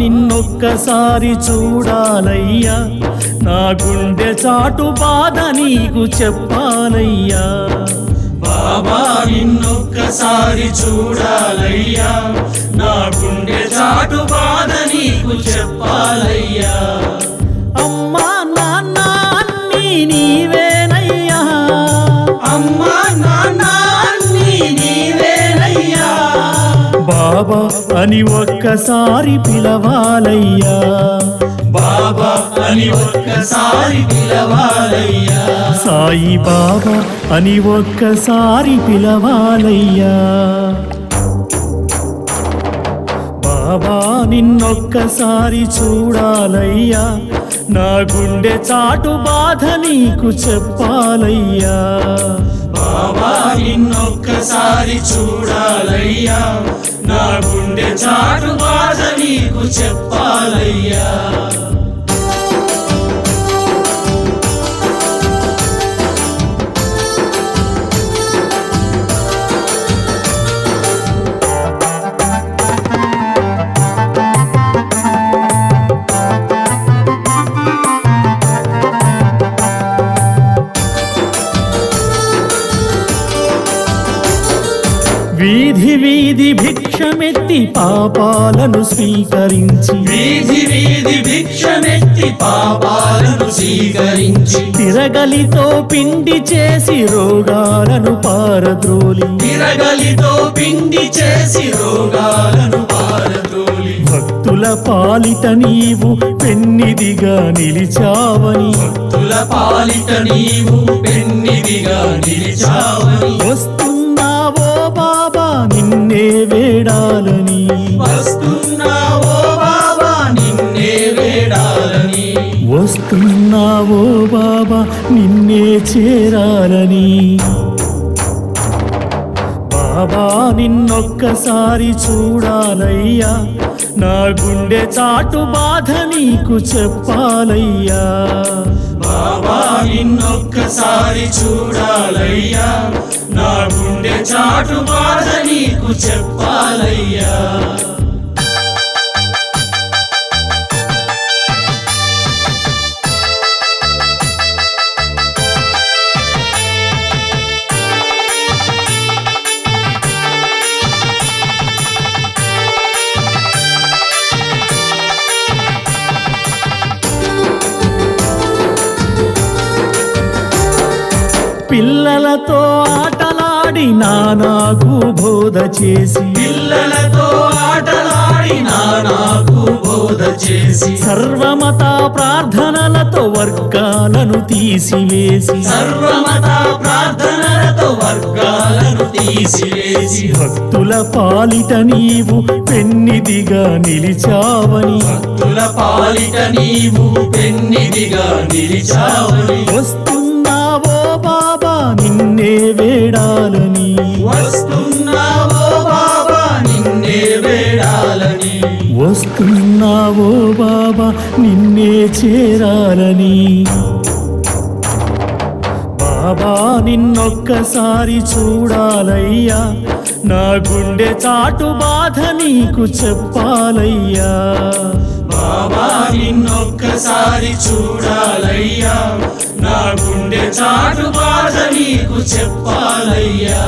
నిన్నొక్కసారి చూడాలయ్యా. నా గుండె చాటు బాధ నీకు చెప్పాలయ్యా. బాబా నిన్నొక్కసారి చూడాలయ్యా. నా గుండె చాటు బాధ నీకు చెప్పాలయ్యా. అమ్మా నాన్న అన్నీ బాబా అని ఒక్కసారి పిలవాలయ్యా. బాబా అని ఒక్కసారి పిలవాలయ్యా. సాయి బాబా అని ఒక్కసారి పిలవాలయ్యా. బాబా నిన్నొక్కసారి చూడాలయ్యా. నా గుండె చాటు బాధ నీకు చెప్పాలయ్యా. బాబా నిన్నొక్కసారి చూడాలయ్యా. నా గుండె చాటు బాధ నీకు చెప్పాలయ్యా. వీధి భిక్షమెత్తి పాపాలను స్వీకరించి. వీధి వీధి భిక్షమెత్తి పాపాలను స్వీకరించి. తిరగలితో పిండి చేసి రోగాలను పారద్రోలి. తిరగలితో పిండి చేసి రోగాలను పారద్రోలి. భక్తుల పాలిట నీవు పెన్నిదిగా నిలిచావని. భక్తుల పాలిట నీవు పెన్నిదిగా నిలిచావని. బాబా నిన్నే వేడాలని. వస్తున్నావో బాబా నిన్నే వేడాలని. వస్తున్నావో బాబా నిన్నే చేరాలని. బాబా నిన్నొక్కసారి చూడాలయ్యా. నా గుండె చాటు బాధ నీకు చెప్పాలయ్యా. బాబా నిన్నొక్కసారి చూడాలయ్యా. నా గుండె చాటు బాధ నీకు చెప్పాలయ్యా. పిల్లలతో ఆటలాడి నానాకు బోధ చేసి. పిల్లలతో ఆటలాడి నాకు బోధ చేసి. సర్వమత ప్రార్థనలతో వర్గాలను తీసివేసి. సర్వమత ప్రార్థనలతో వర్గాలను తీసివేసి. భక్తుల పాలిట నీవు పెన్నిదిగా నిలిచావని. భక్తుల పాలిట నీవు పెన్నిదిగా నిలిచావని. నిన్నే చేరాలని. బాబా నిన్నొక్కసారి చూడాలయ్యా. నా గుండె చాటు బాధ నీకు చెప్పాలయ్యా. బాబా నిన్నొక్కసారి చూడాలయ్యా. నా గుండె చాటు బాధ నీకు చెప్పాలయ్యా.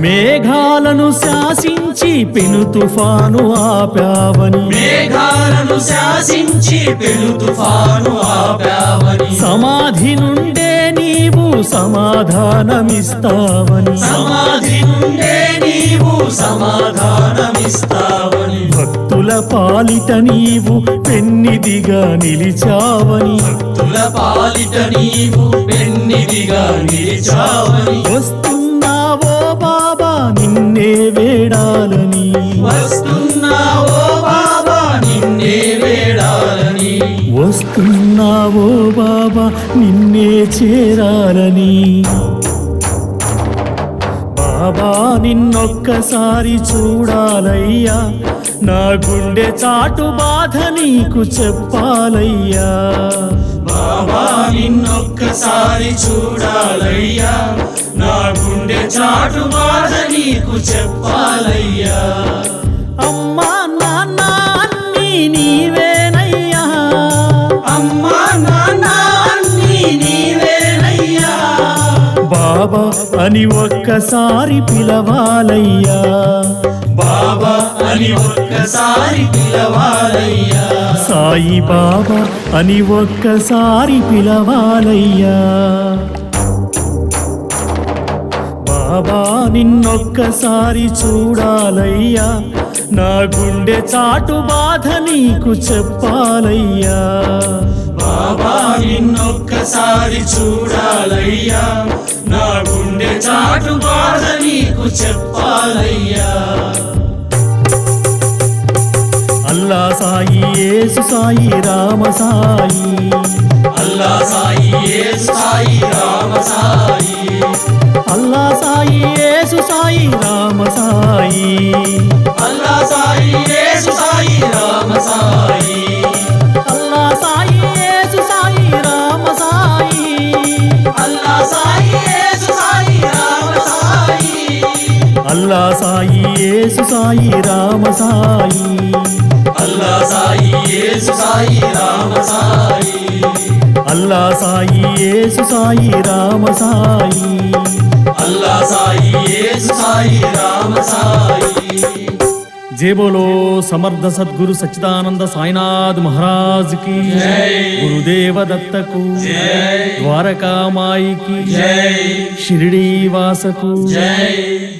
మేఘాలను శాసించి పెను తుఫాను ఆపావని. మేఘాలను శాసించి పెను తుఫాను ఆపావని. సమాధి నుండే నీవు సమాధానమిస్తావని. సమాధి నుండే నీవు సమాధానమిస్తావని. భక్తుల పాలిట నీవు పెన్నిదిగా నిలిచావని. భక్తుల పాలిట నీవు పెన్నిదిగా నిలిచావని. బాబా నిన్నే చేరాలని. బాబా నిన్నొక్కసారి చూడాలయ్యా. నా గుండె చాటు బాధ నీకు చెప్పాలయ్యా. బాబా నిన్నొక్కసారి చూడాలయ్యా. నా గుండె చాటు బాధ నీకు చెప్పాలయ్యా. అమ్మా నాన్న అన్నీ నీవేనయ్యా. అమ్మా బాబా అని ఒక్కసారి పిలవాలయ్యా. బాబా అని ఒక్కసారి పిలవాలయ్యా. సాయి బాబా అని ఒక్కసారి పిలవాలయ్యా. బాబా నిన్నొక్కసారి చూడాలయ్యా. నా గుండె చాటు బాధ నీకు చెప్పాలయ్యా. బాబా నిన్నొక్కసారి చూడాలయ్యా. నా గుండె చాటు బాధ నీకు చెప్పాలయ్యా. అల్లా సాయి యేసు సాయి రామ సాయి. అల్లా సాయి యేసు సాయి రామ సాయి. అల్లా సాయి యేసు సాయి రామ సాయి. అల్లా సాయి యేసు సాయి రామ సాయి. అల్లా సాయి యేసు సాయి రామ సాయి. అల్లా సాయి యేసు సాయి రామ సాయి. అల్లా సాయి యేసు సాయి రామ సాయి. అల్లా సాయి యేసు సాయి రామ సాయి. అల్లా సాయి యేసు సాయి రామ సాయి. అల్లా సాయి యేసు సాయి రామ సాయి. జై బోలో సమర్థ సద్గురు సచ్చిదానంద సాయినాథ్ మహారాజ్కి. గురుదేవ దత్తకు. ద్వారకామాయికి షిరిడీ వాసకు జై.